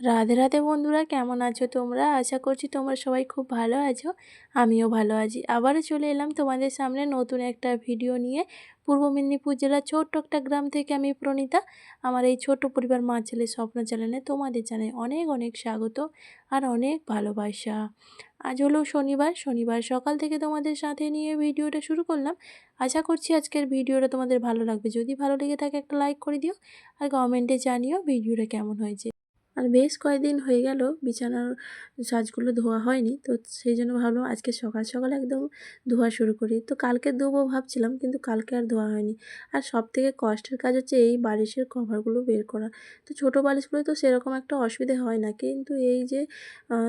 রাধে রাধে বন্ধুরা, কেমন আছো তোমরা? আশা করছি তোমরা সবাই খুব ভালো আছো, আমিও ভালো আছি। আবারও চলে এলাম তোমাদের সামনে নতুন একটা ভিডিও নিয়ে। পূর্ব মেদিনীপুর জেলার ছোট্ট একটা গ্রাম থেকে আমি প্রণীতা। আমার এই ছোট্ট পরিবার মা ছেলে স্বপ্ন চ্যানেলে তোমাদের জানাই অনেক অনেক স্বাগত আর অনেক ভালোবাসা। আজ হলো শনিবার শনিবার সকাল থেকে তোমাদের সাথে নিয়ে ভিডিওটা শুরু করলাম। আশা করছি আজকের ভিডিওটা তোমাদের ভালো লাগবে। যদি ভালো লেগে থাকে একটা লাইক করে দিও আর কমেন্টে জানিও ভিডিওটা কেমন হয়েছে। আর বেশ কয়েকদিন হয়ে গেল, বিছানার সাজগুলো ধোয়া হয়নি, তো সেই জন্য ভাবলাম আজকে সকাল সকাল একদম ধোয়া শুরু করি। তো কালকে ধোবো ভাবছিলাম, কিন্তু কালকে আর ধোয়া হয়নি। আর সব থেকে কষ্টের কাজ হচ্ছে এই বালিশের কভারগুলো বের করা। তো ছোটো বালিশগুলো তো সেরকম একটা অসুবিধে হয় না, কিন্তু এই যে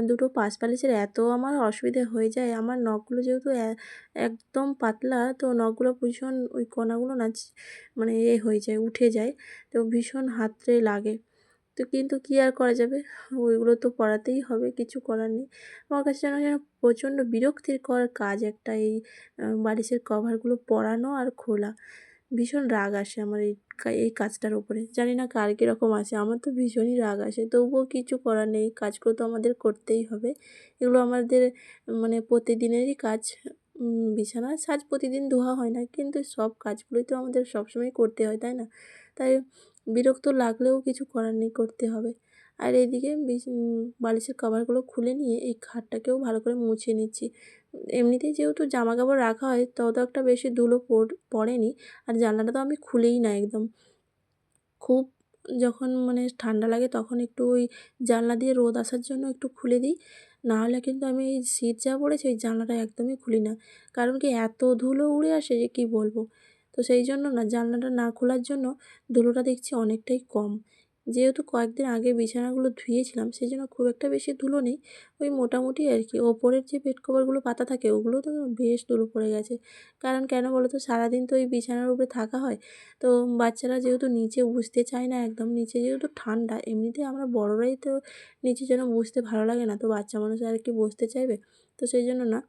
দুটো পাঁচ বালিশের এত আমার অসুবিধে হয়ে যায়, আমার নখগুলো যেহেতু একদম পাতলা, তো নখগুলো ভীষণ ওই কণাগুলো না মানে এ হয়ে যায়, উঠে যায়, তো ভীষণ হাতরে লাগে। তো কিন্তু কী আর করা যাবে? ওইগুলো তো পড়াতেই হবে, কিছু করার নেই। আমার কাছে যেন যেন প্রচণ্ড বিরক্তিকর কাজ একটা এই বালিশের কভারগুলো পরানো আর খোলা। ভীষণ রাগ আসে আমার এই এই কাজটার উপরে জানি না কার কীরকম আসে আমার তো ভীষণই রাগ আসে। তবুও কিছু করার নেই, কাজগুলো তো আমাদের করতেই হবে। এগুলো আমাদের মানে প্রতিদিনেরই কাজ বিছানার সাজ প্রতিদিন ধোয়া হয় না, কিন্তু সব কাজগুলোই তো আমাদের সবসময় করতে হয়, তাই না? তাই বিরক্ত লাগলেও কিছু করার নেই, করতে হবে। আর এইদিকে বালিশের কভারগুলো খুলে নিয়ে এই খাটটাকেও ভালো করে মুছে নিচ্ছি। এমনিতেই যেহেতু জামা কাপড় রাখা হয় তত একটা বেশি ধুলো পড়েনি। আর জানলাটা তো আমি খুলেই না একদম। খুব যখন মানে ঠান্ডা লাগে তখন একটু ওই জানলা দিয়ে রোদ আসার জন্য একটু খুলে দিই। না হলে কিন্তু আমি এই শীত যা পড়েছে ওই জানলাটা একদমই খুলি না। কারণ কি এত ধুলো উড়ে আসে যে কী বলব? তো সেই জন্য না জানলাটা না খোলার জন্য ধুলোটা দেখছি অনেকটাই কম। যেহেতু কয়েকদিন আগে বিছানাগুলো ধুয়েছিলাম, সেই জন্য খুব একটা বেশি ধুলো নেই। ওই মোটামুটি আর কি, ওপরের যে বেড কভারগুলো পাতা থাকে, ওগুলো তো বেশ ধুলো পড়ে গেছে। কারণ কেন বলো তো সারাদিন তো ওই বিছানার উপরে থাকা হয়। তো বাচ্চারা যেহেতু নিচে বুঝতে চায় না একদম, নিচে যেহেতু ঠান্ডা, এমনিতে আমরা বড়রাই তো নিচে যেন বুঝতে ভালো লাগে না, তো বাচ্চা মানুষ আর কি বসতে চাইবে। তো সেই জন্য না,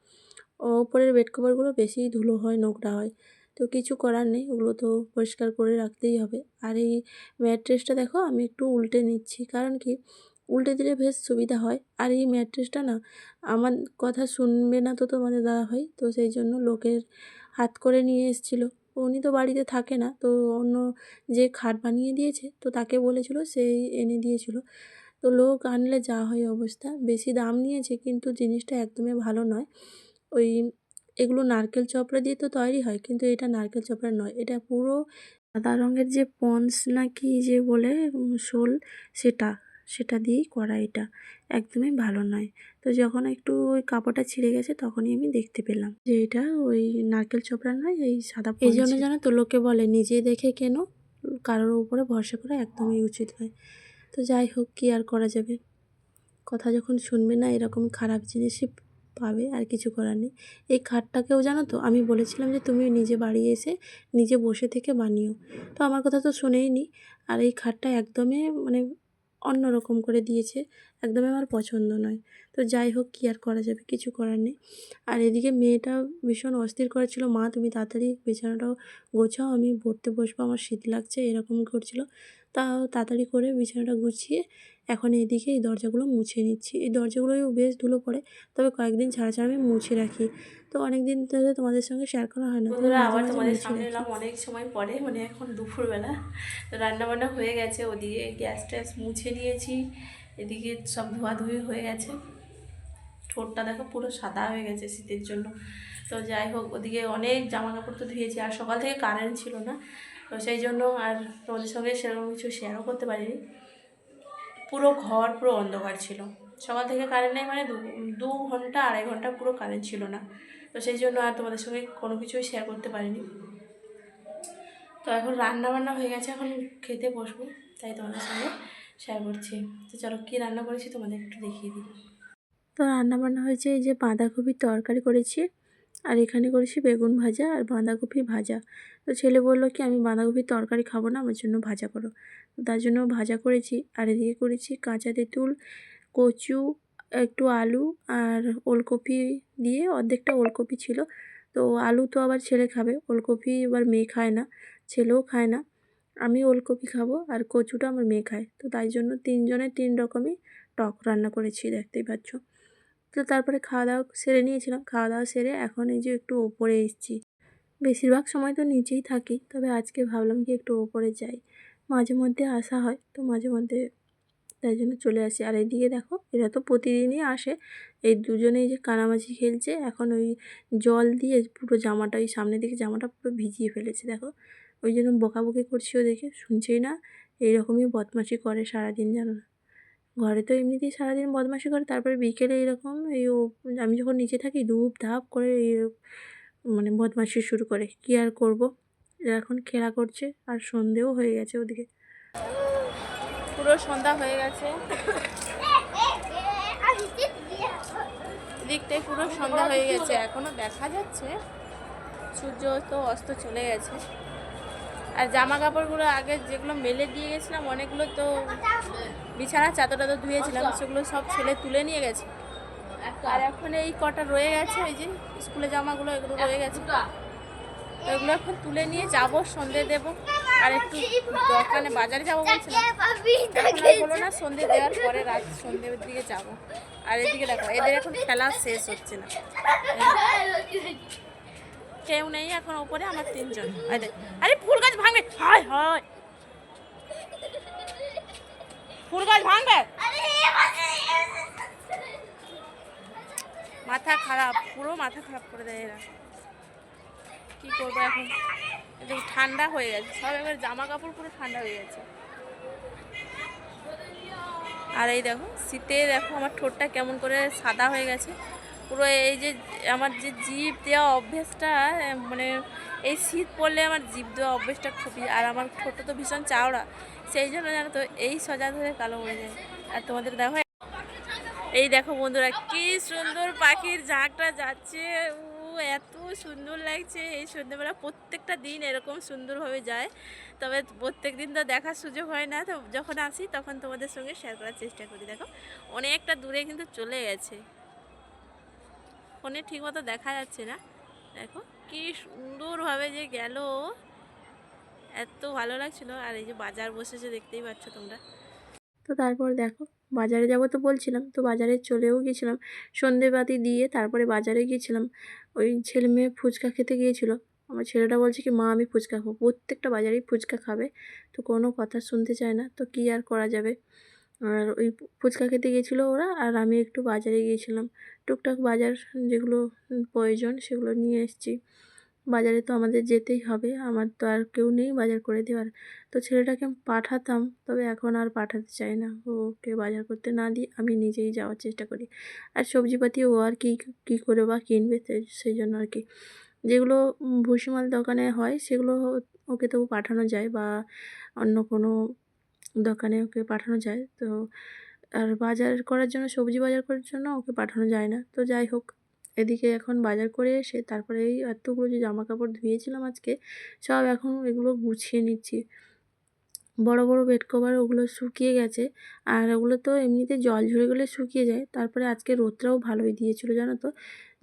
ওপরের বেড কভারগুলো বেশি ধুলো হয়, নোংরা হয়। তো কিছু করার নেই, ওগুলো তো পরিষ্কার করে রাখতেই হবে। আর এই ম্যাট্রেসটা দেখো, আমি একটু উল্টে নিচ্ছি। কারণ কি? উল্টে দিলে বেশ সুবিধা হয়। আর এই ম্যাট্রেসটা না, আমার কথা শুনবে না তো তোমাদের দাদা হয় তো সেই জন্য লোকের হাত করে নিয়ে এসেছিল। উনি তো বাড়িতে থাকে না, তো অন্য যে খাট বানিয়ে দিয়েছে, তো তাকে বলেছিল, সেই এনে দিয়েছিল। তো লোক আনলে যা হয় অবস্থা। বেশি দাম নিয়েছে, কিন্তু জিনিসটা একদমই ভালো নয়। ওই এগুলো নারকেল চপড়া দিয়ে তো তৈরি হয়, কিন্তু এটা নারকেল চপড়া নয়। এটা পুরো সাদা রঙের যে পন্স নাকি যে বলে শোল, সেটা সেটা দিয়েই করা এটা। একদমই ভালো নয়। তো যখন একটু ওই কাপড়টা ছিঁড়ে গেছে, তখনই আমি দেখতে পেলাম যে এটা ওই নারকেল চপড়া নয়, এই সাদা এই জন্য জানো তো লোকে বলে নিজে দেখে কেন, কারোর উপরে ভরসা করা একদমই উচিত নয়। তো যাই হোক, কী আর করা যাবে? কথা যখন শুনবে না, এরকম খারাপ জিনিসই পাবে আর কিছু করার নেই। এই খাটটাকেও জানো তো, আমি বলেছিলাম যে তুমি নিজে বাড়ি এসে নিজে বসে থেকে বানিও। তো আমার কথা তো শোনেই নি। আর এই খাটটা একদমই মানে অন্যরকম করে দিয়েছে, একদমই আমার পছন্দ নয়। তো যাই হোক কী আর করা যাবে? কিছু করার নেই। আর এদিকে মেয়েটা ভীষণ অস্থির করেছিল। মা তুমি তাড়াতাড়ি বিছানাটাও গোছাও আমি পড়তে বসবো আমার শীত লাগছে। এরকম করছিল। তাও তাড়াতাড়ি করে বিছানাটা গুছিয়ে এখন এদিকে এই দরজাগুলো মুছে নিচ্ছি। এই দরজাগুলোও বেশ ধুলো পড়ে তবে কয়েকদিন ছাড়া ছাড়া আমি মুছে রাখি। তো অনেক দিন ধরে তোমাদের সঙ্গে শেয়ার করা হয় না। আবার তোমাদের সামনে এলাম অনেক সময় পরে মানে এখন দুপুরবেলা। তো রান্নাবান্না হয়ে গেছে ওদিকে গ্যাস ট্যাস মুছে নিয়েছি। এদিকে সব ধোয়াধুয়ি হয়ে গেছে। ঠোঁটটা দেখো পুরো সাদা হয়ে গেছে শীতের জন্য। তো যাই হোক, ওদিকে অনেক জামা কাপড় তো ধুয়েছি, আর সকাল থেকে কারেন্ট ছিল না। তো সেই জন্য আর তোমাদের সঙ্গে সেরকম কিছু শেয়ারও করতে পারিনি। পুরো ঘর পুরো অন্ধকার ছিল। সকাল থেকে কারেন্ট নেই মানে দু ঘণ্টা, আড়াই ঘণ্টা পুরো কারেন্ট ছিল না। তো সেই জন্য আর তোমাদের সঙ্গে কোনো কিছুই শেয়ার করতে পারিনি। তো এখন রান্না বান্না হয়ে গেছে, এখন খেতে বসবো, তাই তোমাদের সঙ্গে শেয়ার করছি। তো চলো কী রান্না করেছি তোমাদের একটু দেখিয়ে দিই। তো রান্না বান্না হয়েছে এই যে বাঁধাকপির তরকারি করেছি। আর এখানে করেছি বেগুন ভাজা আর বাঁধাকপি ভাজা। তো ছেলে বলল কি, আমি বাঁধাকপির তরকারি খাব না, আমার জন্য ভাজা করো। তার জন্য ভাজা করেছি। আর এদিকে করেছি কাঁচা তেঁতুল, কচু, একটু আলু আর ওলকপি দিয়ে অর্ধেকটা ওলকপি ছিল। তো আলু তো আবার ছেলে খাবে, ওলকপি এবার মেয়ে খায় না, ছেলেও খায় না। আমি ওলকপি খাব আর কচুটা আমার মেয়ে খায়। তো তাই জন্য তিনজনের তিন রকমই টক রান্না করেছি, দেখতেই পাচ্ছ। তো তারপরে খাওয়া দাওয়া সেরে নিয়েছিলাম। খাওয়া দাওয়া সেরে এখন এই যে একটু ওপরে এসেছি। বেশিরভাগ সময় তো নিচেই থাকি, তবে আজকে ভাবলাম কি একটু ওপরে যাই। মাঝে মধ্যে আসা হয়, তো মাঝে মধ্যে তাই জন্য চলে আসি। আর এইদিকে দেখো, এরা তো প্রতিদিনই আসে। এই দুজনেই যে কানামাছি খেলছে, এখন ওই জল দিয়ে পুরো জামাটা, ওই সামনের দিকে জামাটা পুরো ভিজিয়ে ফেলেছে, দেখো। ওই জন্য বকাবকি করছি ওদেরকে, শুনছেই না? এইরকমই বদমাশি করে সারাদিন, জানো না। ঘরে তো এমনিতেই সারাদিন বদমাশি করে, তারপরে বিকেলে এরকম এই আমি যখন নিচে থাকি ধূপ ধাপ করে মানে বদমাশি শুরু করে। কী আর করব? এখন খেলা করছে আর সন্ধেও হয়ে গেছে ওদিকে। পুরো সন্ধ্যা হয়ে গেছে। দিকটাই পুরো সন্ধ্যা হয়ে গেছে। এখনও দেখা যাচ্ছে। সূর্য তো অস্ত চলে গেছে। আর জামা কাপড়গুলো আগে যেগুলো মেলে দিয়ে গেছিলাম, অনেকগুলো তো বিছানা চাদরটা তো ধুয়েছিলাম সেগুলো সব ছেলে তুলে নিয়ে গেছে। আর এখন এই কটা রয়ে গেছে ওই যে স্কুলে জামাগুলো এগুলো রয়ে গেছে। এগুলো এখন তুলে নিয়ে যাব সন্ধে দেব। আর একটু দোকানে বাজারে যাব বলছিলাম। বলো না সন্ধে দেওয়ার পরে রাত সন্ধ্যের দিকে যাব। আর এদিকে দেখো এদের এখন খেলা শেষ হচ্ছে না। কেউ নেই এখন ওপরে আমার তিনজন। আরে ফুল গাছ ভাঙবে। হয় হায়। ফুল গাছ ভাঙবে? মাথা খারাপ পুরো মাথা খারাপ করে দেয় এরা। কি করব এখন? এদিকে ঠান্ডা হয়ে গেছে। সব এবার জামা কাপড় পুরো ঠান্ডা হয়ে গেছে। আর এই দেখো শীতে দেখো আমার ঠোঁটটা কেমন করে সাদা হয়ে গেছে। পুরো এই যে আমার যে জিভ দেওয়া অভ্যেসটা মানে এই শীত পড়লে আমার জিভ দেওয়া অভ্যেসটা খুবই, আর আমার ঠোঁটটা তো ভীষণ চাওড়া। সেই জন্য জানো তো, এই সজা ধরে কালো হয়ে যায়। আর তোমাদের দেখো, এই দেখো বন্ধুরা, কি সুন্দর পাখির ঝাঁকটা যাচ্ছে। এত সুন্দর লাগছে। এই সন্ধ্যেবেলা প্রত্যেকটা দিন এরকম সুন্দরভাবে যায়। তবে প্রত্যেক দিন তো দেখার সুযোগ হয় না। তো যখন আসি তখন তোমাদের সঙ্গে শেয়ার করার চেষ্টা করি। দেখো, অনেকটা দূরে কিন্তু চলে গেছে। ফোনে ঠিকমতো দেখা যাচ্ছে না। দেখো, কি সুন্দরভাবে যে গেল। এত ভালো লাগছিল। আর এই যে বাজার বসেছে, দেখতেই পাচ্ছ তোমরা। তো তারপর দেখো, বাজারে যাব তো বলছিলাম, তো বাজারে চলেও গেছিলাম। সন্ধেবাতি দিয়ে তারপরে বাজারে গিয়েছিলাম ওই ছেলে মেয়ে ফুচকা খেতে গিয়েছিল। আমার ছেলেটা বলছে কি, মা, আমি ফুচকা খাব। প্রত্যেকটা বাজারেই ফুচকা খাবে। তো কোনো কথা শুনতে চায় না। তো কী আর করা যাবে? আর ওই ফুচকা খেতে গিয়েছিল ওরা আর আমি একটু বাজারে গিয়েছিলাম। টুকটাক বাজার যেগুলো প্রয়োজন সেগুলো নিয়ে এসেছি। বাজারে তো আমাদের যেতেই হবে, আমার তো আর কেউ নেই বাজার করে দেওয়ার। তো ছেলেটাকে পাঠাতাম, তবে এখন আর পাঠাতে চাই না। ওকে বাজার করতে না দিই আমি নিজেই যাওয়ার চেষ্টা করি। আর সবজিপাতি ও আর কি, কী করে বা কিনবে সেই জন্য আর কি। যেগুলো ভুসিমাল দোকানে হয় সেগুলো ওকে তবু পাঠানো যায় বা অন্য কোনো দোকানে ওকে পাঠানো যায়। তো আর বাজার করার জন্য, সবজি বাজার করার জন্য ওকে পাঠানো যায় না। তো যাই হোক, এদিকে এখন বাজার করে এসে তারপরে এই এতগুলো যে জামা কাপড় ধুয়েছিলাম আজকে, সব এখন এগুলো গুছিয়ে নিচ্ছি। বড় বড় বেড কভার ওগুলো শুকিয়ে গেছে। আর ওগুলো তো এমনিতে জল ঝরে গেলে শুকিয়ে যায়। তারপরে আজকে রোদটাও ভালোই দিয়েছিল, জানো তো?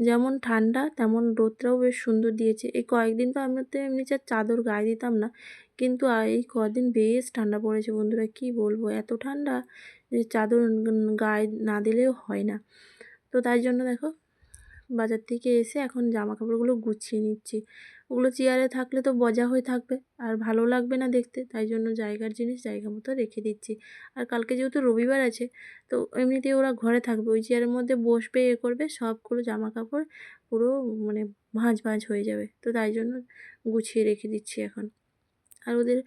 যেমন ঠান্ডা, তেমন রোদটাও বেশ সুন্দর দিয়েছে। এই কয়েকদিন তো আমরা তো এমনি চাদর গায়ে দিতাম না, কিন্তু এই কদিন বেশ ঠান্ডা পড়েছে বন্ধুরা, কি বলব? এত ঠান্ডা যে চাদর গায়ে না দিলেও হয় না। তো তাই জন্য দেখো, বাজার থেকে এসে এখন জামা কাপড়গুলো গুছিয়ে নিচ্ছি। ওগুলো চেয়ারে থাকলে তো বজা হয়ে থাকবে। আর ভালো লাগবে না দেখতে, তাই জন্য জায়গার জিনিস জায়গা মতো রেখে দিচ্ছি। আর কালকে যেহেতু রবিবার আছে, তো এমনিতেই ওরা ঘরে থাকবে। ওই চেয়ারের মধ্যে বসবে, এ করবে, সবগুলো জামা কাপড় পুরো মানে ভাঁজ ভাঁজ হয়ে যাবে। তো তাই জন্য গুছিয়ে রেখে দিচ্ছি এখন। আর ওদের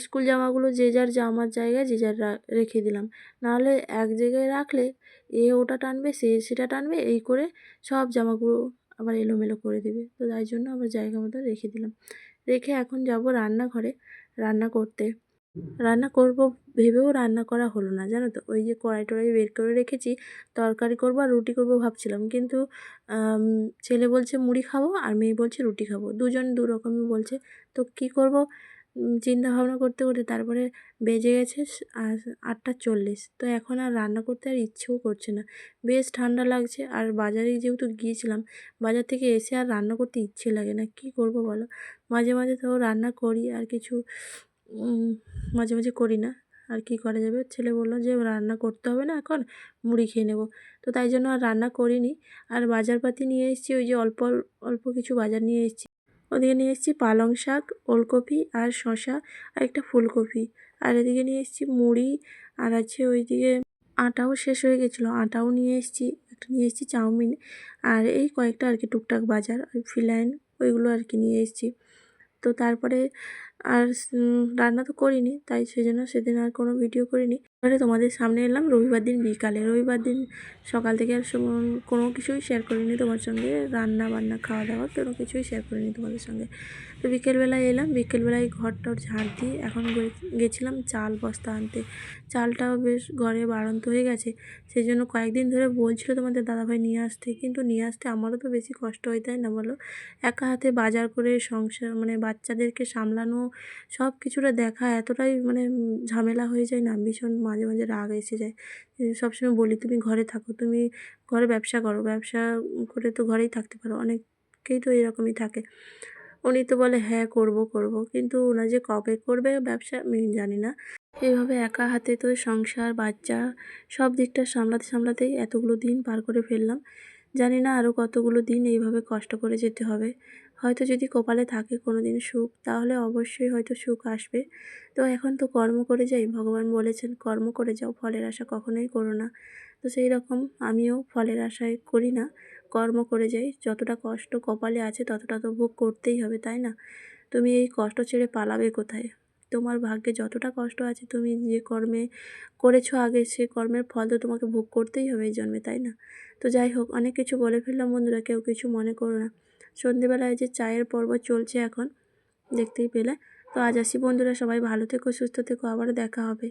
স্কুল জামাগুলো যে যার জামার জায়গায় যে যার রেখে দিলাম। নাহলে এক জায়গায় রাখলে এ ওটা টানবে, সে সেটা টানবে, এই করে সব জামাগুলো আবার এলোমেলো করে দেবে। তো তাই জন্য আবার জায়গা মতো রেখে দিলাম। রেখে এখন যাব রান্নাঘরে রান্না করতে। রান্না করব ভেবেও রান্না করা হলো না, জানো তো? ওই যে কড়াই টড়াই বের করে রেখেছি, তরকারি করব আর রুটি করব ভাবছিলাম। কিন্তু ছেলে বলছে মুড়ি খাব আর মেয়ে বলছে রুটি খাব। দুজন দু রকমই বলছে, তো কি করব? চিন্তা ভাবনা করতে করতে তারপরে বেজে গেছে আটটা চল্লিশ। তো এখন আর রান্না করতে আর ইচ্ছেও করছে না। বেশ ঠান্ডা লাগছে আর বাজারে যেহেতু গিয়েছিলাম, বাজার থেকে এসে আর রান্না করতে ইচ্ছে লাগে না। কি করব বলো? মাঝে মাঝে তো রান্না করি, আর কিছু মাঝে মাঝে করি না। আর কি করা যাবে? ছেলে বলল যে রান্না করতে হবে না এখন, মুড়ি খেয়ে নেব। তো তাই জন্য আর রান্না করিনি। আর বাজারপাতি নিয়ে এসেছি, ওই যে অল্প অল্প কিছু বাজার নিয়ে এসেছি। ওদিকে নিয়ে এসেছি পালং শাক, ওলকপি আর শসা আর একটা ফুলকপি। আর এদিকে নিয়ে এসেছি মুড়ি আর আছে ওইদিকে আটাও শেষ হয়ে গেছিল, আটাও নিয়ে এসেছি, একটা নিয়ে এসেছি চাউমিন। আর এই কয়েকটা আর কি টুকটাক বাজার, ওই ফিলাইন ওইগুলো আর কি নিয়ে এসেছি। তো তারপরে আর রান্না তো করিনি, তাই সেজন্য সেদিন আর কোনো ভিডিও করিনি। এবারে তোমাদের সামনে এলাম, রবিবার দিন বিকালে। রবিবার দিন সকাল থেকে আর কোনো কিছুই শেয়ার করিনি তোমার সঙ্গে। রান্না বান্না খাওয়া দাওয়া কোনো কিছুই শেয়ার করিনি তোমাদের সঙ্গে। তো বিকেলবেলায় এলাম, বিকেলবেলায় ঘরটার ঝাড় দিয়ে এখন গেছিলাম চাল বস্তা আনতে। চালটাও বেশ ঘরে বাড়ন্ত হয়ে গেছে সেই জন্য কয়েকদিন ধরে বলছিল তোমাদের দাদাভাই নিয়ে আসতে, কিন্তু নিয়ে আসতে আমারও তো বেশি কষ্ট হয়, তাই না বলো? একা হাতে বাজার করে সংসার মানে বাচ্চাদেরকে সামলানো সব কিছুটা দেখা এতটাই মানে ঝামেলা হয়ে যায় না, ভীষণ মাঝে মাঝে রাগ এসে যায়। সবসময় বলি, তুমি ঘরে থাকো, তুমি ঘরে ব্যবসা করো, ব্যবসা করে তো ঘরেই থাকতে পারো। অনেকেই তো এরকমই থাকে। উনি তো বলে হ্যাঁ করব করব। কিন্তু ওনা যে কবে করবে ব্যবসা, আমি জানি না। এইভাবে একা হাতে তো সংসার, বাচ্চা, সব দিকটা সামলাতে সামলাতেই এতগুলো দিন পার করে ফেললাম। জানি না আরও কতগুলো দিন এইভাবে কষ্ট করে যেতে হবে। হয়তো যদি কপালে থাকে কোনো দিন সুখ, তাহলে অবশ্যই হয়তো সুখ আসবে। তো এখন তো কর্ম করে যাই, ভগবান বলেছেন কর্ম করে যাও, ফলের আশা কখনোই করো না। তো সেই রকম আমিও ফলের আশায় করি না, কর্ম করে যাই, যতটা কষ্ট কপালে আছে ততটা তো ভোগ করতেই হবে, তাই না? তুমি এই কষ্ট ছেড়ে পালাবে কোথায়? তোমার ভাগ্যে যতটা কষ্ট আছে তুমি যে কর্মে করেছ আগে, সে কর্মের ফল তো তোমাকে ভোগ করতেই হবে এই জন্মে, তাই না? তো যাই হোক, অনেক কিছু বলে ফেললাম বন্ধুরা, কেউ কিছু মনে করো না। সন্ধেবেলায় যে চায়ের পর্ব চলছে এখন, দেখতেই পেলে। তো আজ আসি বন্ধুরা, সবাই ভালো থেকো, সুস্থ থেকো আবার দেখা হবে।